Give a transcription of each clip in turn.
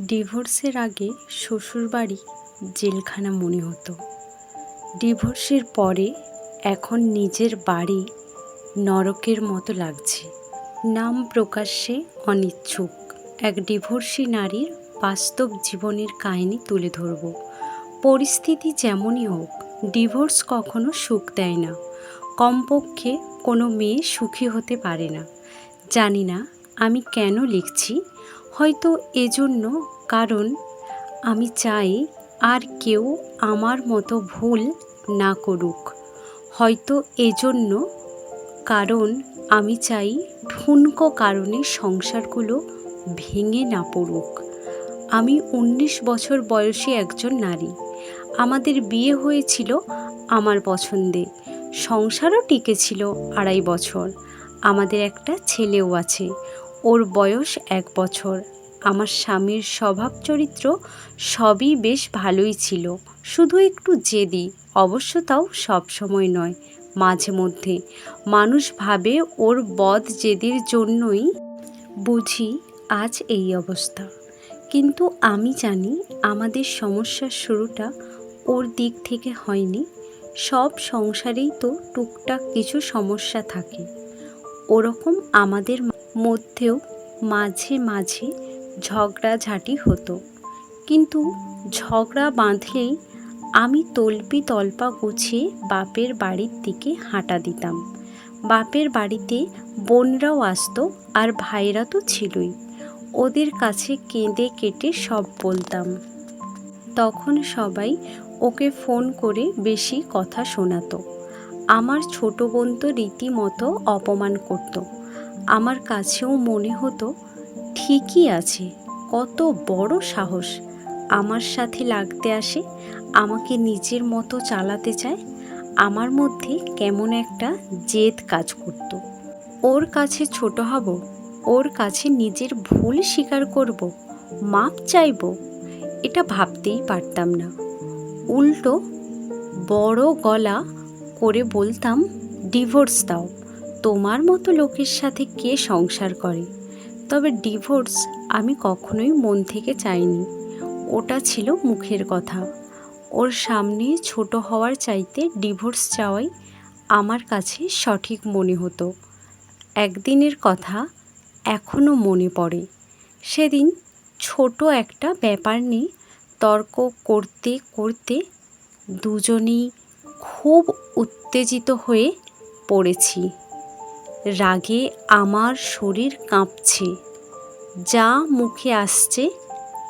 ডিভোর্সের আগে শ্বশুরবাড়ি জেলখানা মনে হতো। ডিভোর্সের পরে এখন নিজের বাড়ি নরকের মতো লাগছে। নাম প্রকাশ্যে অনিচ্ছুক এক ডিভোর্সি নারীর বাস্তব জীবনের কাহিনী তুলে ধরব। পরিস্থিতি যেমনই হোক, ডিভোর্স কখনো সুখ দেয় না। কমপক্ষে কোনো মেয়ে সুখী হতে পারে না। জানি না আমি কেন লিখছি হয়তো এজন্য কারণ আমি চাই আর কেউ আমার মতো ভুল না করুক। হয়তো এজন্য কারণ আমি চাই ঠুনকো কারণে সংসারগুলো ভেঙে না পড়ুক। আমি উনিশ বছর বয়সী একজন নারী। আমাদের বিয়ে হয়েছিল আমার পছন্দে। সংসারও টিকেছিল আড়াই বছর। আমাদের একটা ছেলেও আছে। ওর বয়স এক বছর। আমার স্বামীর স্বভাব চরিত্র সবই বেশ ভালোই ছিল। শুধু একটু জেদি, অবশ্য তাও সব সময় নয়, মাঝে মধ্যে। মানুষ ভাবে ওর বদ জেদির জন্যই। বুঝি আজ এই অবস্থা। কিন্তু আমি জানি আমাদের সমস্যার শুরুটা ওর দিক থেকে হয়নি। সব সংসারেই তো টুকটাক কিছু সমস্যা থাকে। ওরকম আমাদের মধ্যেও মাঝে মাঝে ঝগড়াঝাটি হতো। কিন্তু ঝগড়া বাঁধলেই আমি তলপি তলপা গুছিয়ে বাপের বাড়ির দিকে হাঁটা দিতাম। বাপের বাড়িতে বোনরাও আসতো আর ভাইরা তো ছিলই। ওদের কাছে কেঁদে কেটে সব বলতাম। তখন সবাই ওকে ফোন করে বেশি কথা শোনাতো। আমার ছোট বোন তো রীতিমতো অপমান করত। আমার কাছেও মনে হতো, ঠিকই আছে, কত বড় সাহস। আমার সাথে লাগতে আসে, আমাকে নিজের মতো চালাতে চায়, আমার মধ্যে কেমন একটা জেদ কাজ করত। ওর কাছে ছোট হব, ওর কাছে নিজের ভুল স্বীকার করব, মাপ চাইব, এটা ভাবতেই পারতাম না। উল্টো বড় গলা করে বলতাম, ডিভোর্স দাও। তোমার মতো লোকের সাথে কে সংসার করে? তবে ডিভোর্স আমি কখনোই মন থেকে চাইনি। ওটা ছিল মুখের কথা। ওর সামনে ছোট হওয়ার চাইতে ডিভোর্স চাওয়াই আমার কাছে সঠিক মনে হতো। একদিনের কথা এখনও মনে পড়ে। সেদিন ছোট একটা ব্যাপার নিয়ে তর্ক করতে করতে দুজনেই খুব উত্তেজিত হয়ে পড়েছি। রাগে আমার শরীর কাঁপছে। যা মুখে আসছে,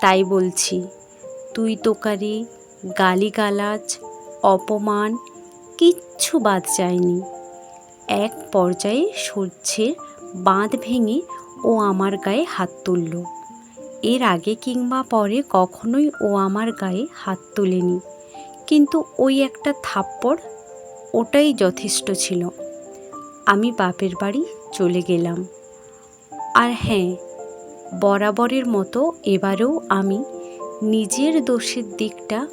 তাই বলছি, তুই তোকারি গালিগালাজ, অপমান, কিচ্ছু বাদ যায়নি। এক পর্যায়ে সূর্যের বাঁধ ভেঙে ও আমার গায়ে হাত তুলল। এর আগে কিংবা পরে কখনোই ও আমার গায়ে হাত তোলেনি। কিন্তু ওই একটা থাপ্পড়, ওটাই যথেষ্ট ছিল। আমি বাপের বাড়ি চলে গেলাম। আর হ্যাঁ বরাবরের মতো এবারেও আমি নিজের দোষের দিকটা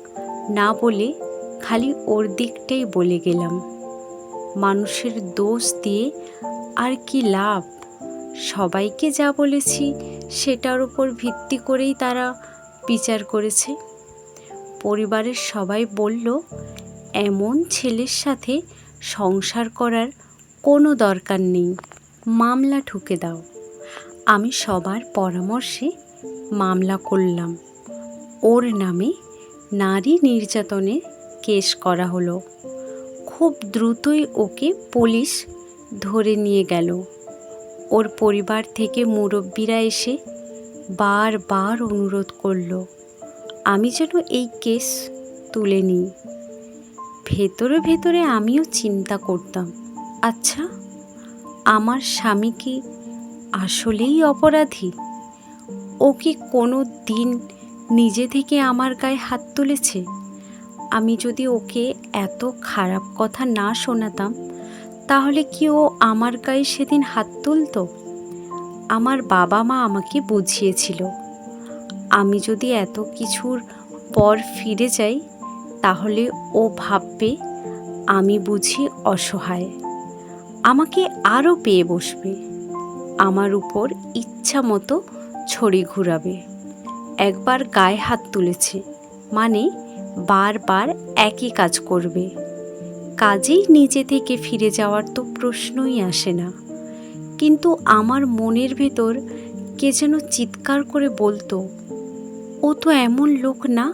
না বলে খালি ওর দিকটাই বলে গেলাম। মানুষের দোষ দিয়ে আর কি লাভ? সবাইকে যা বলেছি সেটার উপর ভিত্তি করেই তারা বিচার করেছে। পরিবারের সবাই বলল, এমন ছেলের সাথে সংসার করার কোনো দরকার নেই। মামলা ঠুকে দাও। আমি সবার পরামর্শে মামলা করলাম। ওর নামে নারী নির্যাতনের কেস করা হলো। খুব দ্রুতই ওকে পুলিশ ধরে নিয়ে গেল। ওর পরিবার থেকে মুরব্বীরা এসে বারবার অনুরোধ করল, আমি যেন এই কেস তুলে নিই। ভেতরে ভেতরে আমিও চিন্তা করতাম। আচ্ছা আমার স্বামী কি আসলেই অপরাধী? ও কি কোনো দিন নিজে থেকে আমার গায়ে হাত তুলেছে? আমি যদি ওকে এত খারাপ কথা না শোনাতাম, তাহলে কি ও আমার গায়ে সেদিন হাত তুলতো? আমার বাবা মা আমাকে বুঝিয়েছিল। আমি যদি এত কিছুর পর ফিরে যাই, তাহলে ও ভাববে আমি বুঝি অসহায়। আমাকে আরও পেয়ে বসবে। আমার উপর ইচ্ছা মতো ছড়ি ঘুরাবে। একবার গায়ে হাত তুলেছে মানে বারবার একই কাজ করবে। কাজেই নিজে থেকে ফিরে যাওয়ার তো প্রশ্নই আসে না। কিন্তু আমার মনের ভেতর কে যেন চিৎকার করে বলতো, ও তো এমন লোক না?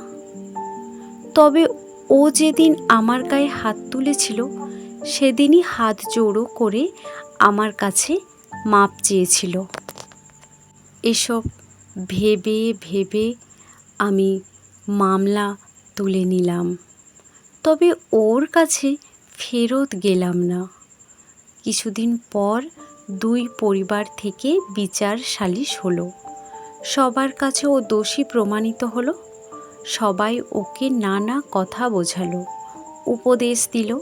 তবে ও যেদিন আমার গায়ে হাত তুলেছিল সেদিনই হাত জোড়ো করে আমার কাছে মাপ চেয়েছিল। এসব ভেবে ভেবে আমি মামলা তুলে নিলাম। তবে ওর কাছে ফেরত গেলাম না। কিছুদিন পর দুই পরিবার থেকে বিচার সালিশ হলো। সবার কাছে ও দোষী প্রমাণিত হলো। সবাই ওকে নানা কথা বোঝালো, উপদেশ দিল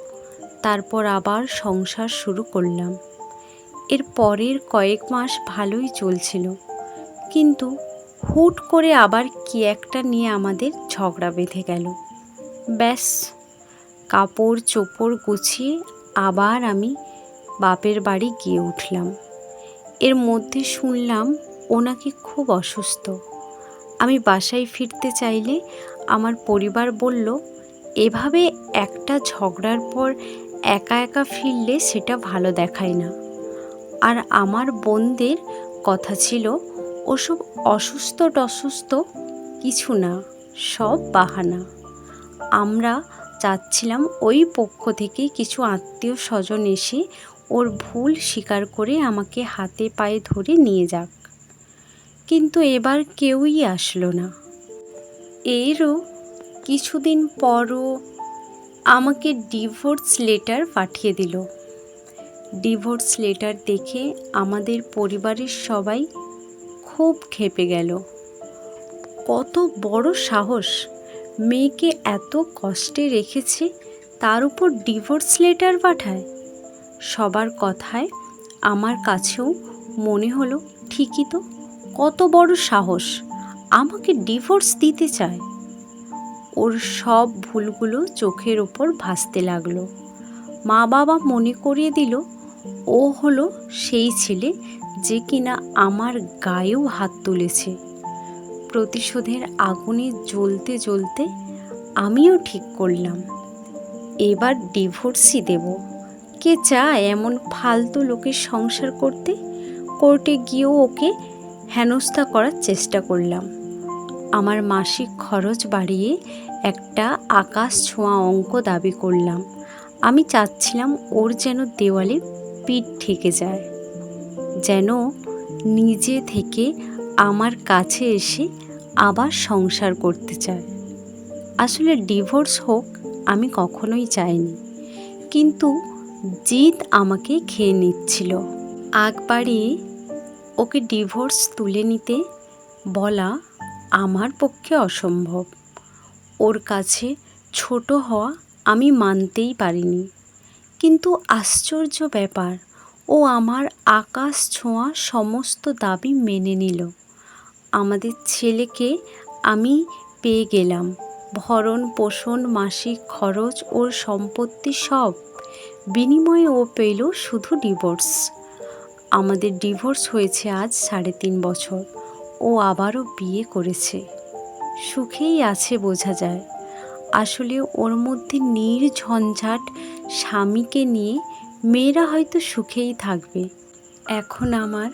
তারপর আবার সংসার শুরু করলাম। এর পরের কয়েক মাস ভালোই চলছিল। কিন্তু হুট করে আবার কি একটা নিয়ে আমাদের ঝগড়া বেঁধে গেল। ব্যাস, কাপড় চোপড় গুছিয়ে আবার আমি বাপের বাড়ি গিয়ে উঠলাম। এর মধ্যে শুনলাম ও নাকি খুব অসুস্থ। আমি বাসায় ফিরতে চাইলে আমার পরিবার বলল, এভাবে একটা ঝগড়ার পর একা একা ফিরলে সেটা ভালো দেখায় না। আর আমার বোনদের কথা ছিল, ওসব অসুস্থ টসুস্থ কিছু না, সব বাহানা। আমরা চাচ্ছিলাম ওই পক্ষ থেকে কিছু আত্মীয় স্বজন এসে ওর ভুল স্বীকার করে আমাকে হাতে পায়ে ধরে নিয়ে যাক। কিন্তু এবার কেউই আসলো না। এরও কিছুদিন পরও আমাকে ডিভোর্স লেটার পাঠিয়ে দিল। ডিভোর্স লেটার দেখে আমাদের পরিবারের সবাই খুব খেপে গেল। কত বড় সাহস মেয়েকে এত কষ্টে রেখেছে তার উপর ডিভোর্স লেটার পাঠায়। সবার কথায় আমার কাছেও মনে হলো, ঠিকই তো, কত বড় সাহস আমাকে ডিভোর্স দিতে চায়। ওর সব ভুলগুলো চোখের ওপর ভাসতে লাগল। মা বাবা মনে করিয়ে দিল, ও হলো সেই ছেলে যে কিনা আমার গায়েও হাত তুলেছে। প্রতিশোধের আগুনে জ্বলতে জ্বলতে আমিও ঠিক করলাম। এবার ডিভোর্সই দেব। কে চায় এমন ফালতু লোকের সংসার করতে? কোর্টে গিয়েও ওকে হেনস্থা করার চেষ্টা করলাম। আমার মাসিক খরচ বাড়িয়ে একটা আকাশ ছোঁয়া অঙ্ক দাবি করলাম। আমি চাচ্ছিলাম ওর যেন দেওয়ালে পিঠ ঠেকে যায়, যেন নিজে থেকে আমার কাছে এসে আবার সংসার করতে চায়। আসলে ডিভোর্স হোক, আমি কখনোই চাইনি। কিন্তু জিদ আমাকে খেয়ে নিচ্ছিল। আগ ওকে ডিভোর্স তুলে নিতে বলা আমার পক্ষে অসম্ভব। ওর কাছে ছোট হওয়া আমি মানতেই পারিনি। কিন্তু আশ্চর্য ব্যাপার, ও আমার আকাশ ছোঁয়া সমস্ত দাবি মেনে নিল। আমাদের ছেলেকে আমি পেয়ে গেলাম। ভরণ পোষণ, মাসিক খরচ, ওর সম্পত্তি সব। বিনিময়ে ও পেল শুধু ডিভোর্স। আমাদের ডিভোর্স হয়েছে আজ সাড়ে তিন বছর। ও আবারও বিয়ে করেছে। সুখেই আছে বোঝা যায়। আসলে ওর মধ্যে নির্ঝঞ্ঝাট স্বামীকে নিয়ে মেয়েরা হয়তো সুখেই থাকবে। এখন আমার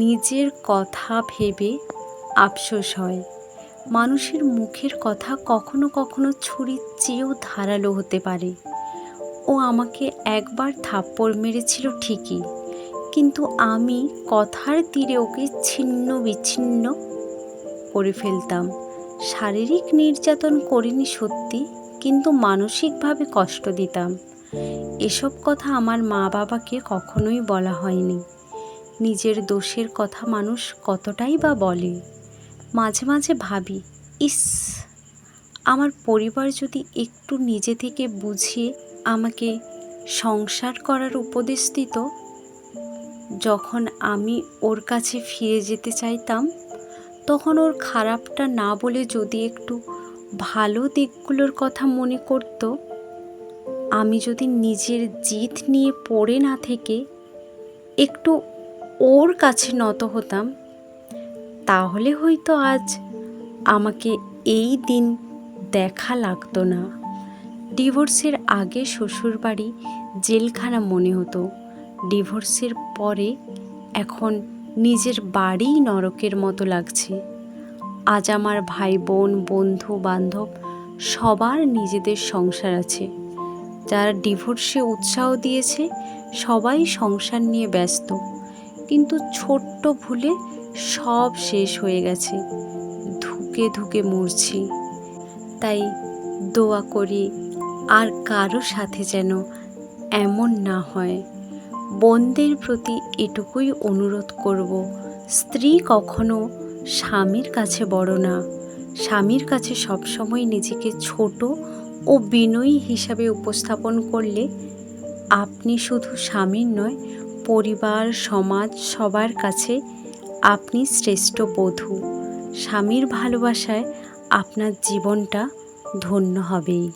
নিজের কথা ভেবে আফসোস হয়। মানুষের মুখের কথা কখনো কখনো ছুরির চেয়েও ধারালো হতে পারে। ও আমাকে একবার থাপ্পড় মেরেছিল ঠিকই, কিন্তু আমি কথার তীরে ওকে ছিন্ন বিচ্ছিন্ন করে ফেলতাম। শারীরিক নির্যাতন করিনি সত্যি, কিন্তু মানসিকভাবে কষ্ট দিতাম। এসব কথা আমার মা বাবাকে কখনোই বলা হয়নি। নিজের দোষের কথা মানুষ কতটাই বা বলে? মাঝে মাঝে ভাবি, ইস, আমার পরিবার যদি একটু নিজে থেকে বুঝিয়ে আমাকে সংসার করার উপদেশ দিত, যখন আমি ওর কাছে ফিরে যেতে চাইতাম তখন ওর খারাপটা না বলে যদি একটু ভালো দিকগুলোর কথা মনে করতো, আমি যদি নিজের জিত নিয়ে পড়ে না থেকে একটু ওর কাছে নত হতাম, তাহলে হয়তো আজ আমাকে এই দিন দেখা লাগতো না। ডিভোর্সের আগে শ্বশুরবাড়ি জেলখানা মনে হতো। ডিভোর্সের পরে এখন নিজের বাড়িই নরকের মতো লাগছে। আজ আমার ভাই বোন বন্ধু, বান্ধব সবার নিজেদের সংসার আছে। যারা ডিভোর্সে উৎসাহ দিয়েছে, সবাই সংসার নিয়ে ব্যস্ত। কিন্তু ছোট্ট ভুলে সব শেষ হয়ে গেছে। ধুকে ধুকে মরছি। তাই দোয়া করি আর কারও সাথে যেন এমন না হয়। বোনদের প্রতি এটুকুই অনুরোধ করব, স্ত্রী কখনো স্বামীর কাছে বড় না। স্বামীর কাছে সবসময় নিজেকে ছোট ও বিনয়ী হিসাবে উপস্থাপন করলে আপনি শুধু স্বামীর নয়, পরিবার, সমাজ, সবার কাছে আপনি শ্রেষ্ঠ বধূ। স্বামীর ভালোবাসায় আপনার জীবনটা ধন্য হবেই।